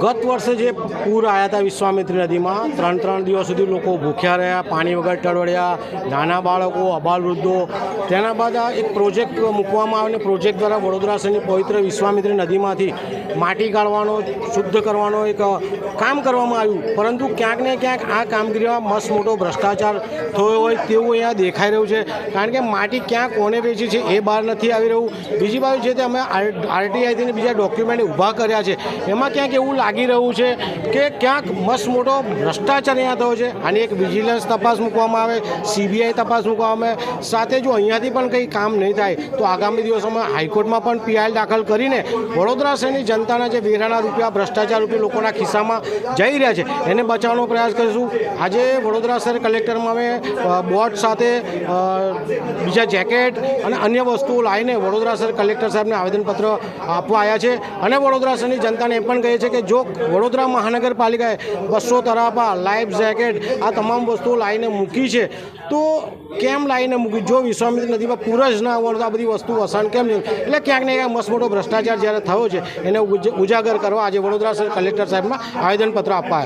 ગત વર્ષે જે પૂર આવ્યા હતા વિશ્વામિત્રી નદીમાં, ત્રણ ત્રણ દિવસ સુધી લોકો ભૂખ્યા રહ્યા, પાણી વગર ટળવડ્યા નાના બાળકો, અબાલ વૃદ્ધો. તેના બાદ આ એક પ્રોજેક્ટ મૂકવામાં આવે અને પ્રોજેક્ટ દ્વારા વડોદરા શહેરની પવિત્ર વિશ્વામિત્રી નદીમાંથી માટી કાઢવાનો શુદ્ધ કરવાનો એક કામ કરવામાં આવ્યું. પરંતુ ક્યાંક ને ક્યાંક આ કામગીરીમાં મસ્ત મોટો ભ્રષ્ટાચાર થયો હોય તેવું અહીંયા દેખાઈ રહ્યું છે. કારણ કે માટી ક્યાં કોને વેચી છે એ બહાર નથી આવી રહ્યું. બીજી બાજુ છે તે અમે આરટીઆઈથી બીજા ડોક્યુમેન્ટ ઊભા કર્યા છે. એમાં ક્યાંક એવું લાગી રહ્યું છે કે ક્યાંક મસ્ત મોટો ભ્રષ્ટાચાર અહીંયા થયો છે. આની એક વિજિલન્સ તપાસ મૂકવામાં આવે સીબીઆઈ તપાસ મૂકવામાં આવે. સાથે જો અહીંયાથી પણ કંઈ કામ નહીં થાય, તો આગામી દિવસોમાં હાઈકોર્ટમાં પણ પીઆઈ દાખલ કરીને વડોદરા શહેરની જનતાના જે વેરાના રૂપિયા ભ્રષ્ટાચાર રૂપિયા લોકોના ખિસ્સામાં જઈ રહ્યા છે, એને બચાવવાનો પ્રયાસ કરીશું. આજે વડોદરા શહેર કલેક્ટરમાં અમે બોટ સાથે બીજા જેકેટ અને અન્ય વસ્તુઓ લાવીને વડોદરા શહેર કલેક્ટર સાહેબને આવેદનપત્ર આપવા આવ્યા છે. અને વડોદરા શહેરની જનતાને એમ પણ કહે છે કે જો વડોદરા મહાનગરપાલિકાએ બસો તરાપા, લાઈફ જેકેટ, આ તમામ વસ્તુઓ લાવીને મૂકી છે. તો કેમ લાવીને મૂકી? જો વિશ્વામિત્ર નદીમાં પૂર જ ના આવવાનું તો આ બધી વસ્તુ વસાણ કેમ નહીં એટલે ક્યાંક ને ક્યાંક મસ્ત મોટો ભ્રષ્ટાચાર જ્યારે થયો છે, એને ઉજાગર કરવા આજે વડોદરા કલેક્ટર સાહેબમાં આવેદનપત્ર આવ્યા